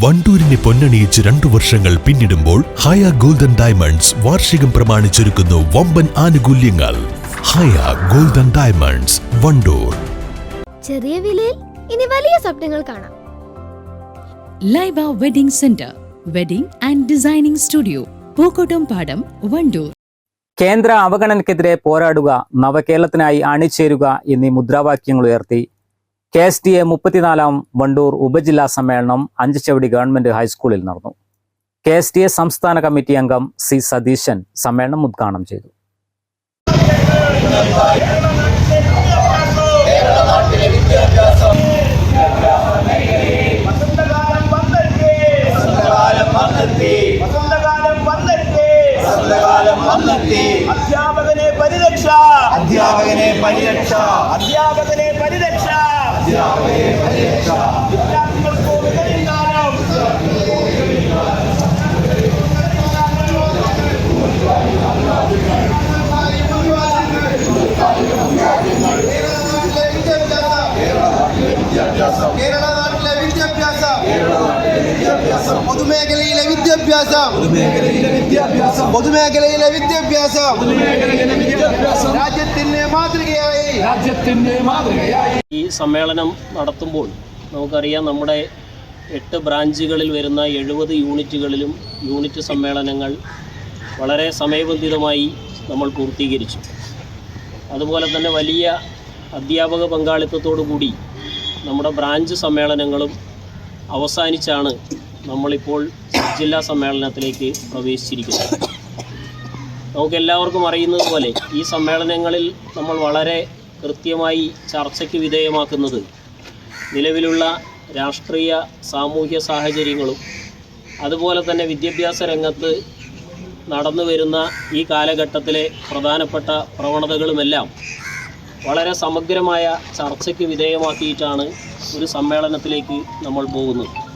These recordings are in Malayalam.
വണ്ടൂരിനെ പൊന്നണിയിച്ച് രണ്ടു വർഷങ്ങൾ പിന്നിടുമ്പോൾ ഹയ ഗോൾഡൻ ഡയമണ്ട്സ് വാർഷികം പ്രമാണിച്ചൊരുക്കുന്നു വമ്പൻ ആനുകൂല്യങ്ങൾ. Haya golden diamonds Wandoor. ചെറിയ വിലയിൽ ഇനി വലിയ സ്വപ്നങ്ങൾ കാണാം. Laiba wedding centre wedding and designing studio Pookkottum Padam Wandoor. കേന്ദ്ര അവഗണനക്കെതിരെ പോരാടുക നവകേരളത്തിനായി അണിചേരുക എന്നീ മുദ്രാവാക്യങ്ങൾ ഉയർത്തി കെ എസ് ടി എ മുപ്പത്തിനാലാം വണ്ടൂർ ഉപജില്ലാ സമ്മേളനം അഞ്ചുചവടി ഗവൺമെന്റ് ഹൈസ്കൂളിൽ നടന്നു. കെ എസ് ടി എ സംസ്ഥാന കമ്മിറ്റി അംഗം സി സതീശൻ സമ്മേളനം ഉദ്ഘാടനം ചെയ്തു. അധ്യാപകനെ പരിരക്ഷ. അധ്യാപകനെ പരിരക്ഷ. അധ്യാപകനെ പരിരക്ഷ. അധ്യാപകനെ പൊതുമേഖലയിലെ വിദ്യാഭ്യാസം. പൊതുമേഖലയിലെ വിദ്യാഭ്യാസം. രാജ്യത്തിന്റെ മാതൃകയായി. രാജ്യത്തിന്റെ മാതൃകയായി. ഈ സമ്മേളനം നടത്തുമ്പോൾ നമുക്കറിയാം നമ്മുടെ എട്ട് ബ്രാഞ്ചുകളിൽ വരുന്ന എഴുപത് യൂണിറ്റുകളിലും യൂണിറ്റ് സമ്മേളനങ്ങൾ വളരെ സമയബന്ധിതമായി നമ്മൾ പൂർത്തീകരിച്ചു. അതുപോലെ തന്നെ വലിയ അധ്യാപക പങ്കാളിത്തത്തോടു കൂടി നമ്മുടെ ബ്രാഞ്ച് സമ്മേളനങ്ങളും അവസാനിച്ചാണ് നമ്മളിപ്പോൾ ജില്ലാ സമ്മേളനത്തിലേക്ക് പ്രവേശിച്ചിരിക്കുന്നത് നമുക്കെല്ലാവർക്കും അറിയുന്നത് പോലെ ഈ സമ്മേളനങ്ങളിൽ നമ്മൾ വളരെ കൃത്യമായി ചർച്ചയ്ക്ക് വിധേയമാക്കുന്നത് നിലവിലുള്ള രാഷ്ട്രീയ സാമൂഹ്യ സാഹചര്യങ്ങളും അതുപോലെ തന്നെ വിദ്യാഭ്യാസ രംഗത്ത് നടന്നു വരുന്ന ഈ കാലഘട്ടത്തിലെ പ്രധാനപ്പെട്ട പ്രവണതകളുമെല്ലാം വളരെ സമഗ്രമായ ചർച്ചയ്ക്ക് വിധേയമാക്കിയിട്ടാണ് ഒരു സമ്മേളനത്തിലേക്ക് നമ്മൾ പോകുന്നത്.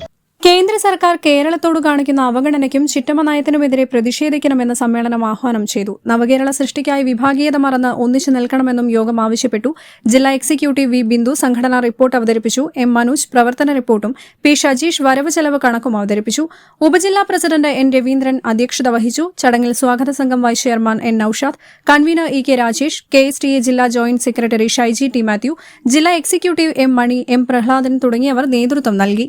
കേന്ദ്ര സർക്കാർ കേരളത്തോട് കാണിക്കുന്ന അവഗണനയ്ക്കും ചിറ്റമ്മ നയത്തിനുമെതിരെ പ്രതിഷേധിക്കണമെന്ന് സമ്മേളനം ആഹ്വാനം ചെയ്തു. നവകേരള സൃഷ്ടിക്കായി വിഭാഗീയത മറന്ന് ഒന്നിച്ചു നിൽക്കണമെന്നും യോഗം ആവശ്യപ്പെട്ടു. ജില്ലാ എക്സിക്യൂട്ടീവ് വി ബിന്ദു സംഘടനാ റിപ്പോർട്ട് അവതരിപ്പിച്ചു. എം മനോജ് പ്രവർത്തന റിപ്പോർട്ടും പി ഷജീഷ് വരവ് ചെലവ് കണക്കും അവതരിപ്പിച്ചു. ഉപജില്ലാ പ്രസിഡന്റ് എൻ രവീന്ദ്രൻ അധ്യക്ഷത വഹിച്ചു. ചടങ്ങിൽ സ്വാഗത സംഘം vice chairman N Noushad convener E K Rajesh K S T A ജില്ലാ joint secretary Shaiji T Mathew ജില്ലാ executive M Mani M Prahladan തുടങ്ങിയവർ നേതൃത്വം നൽകി.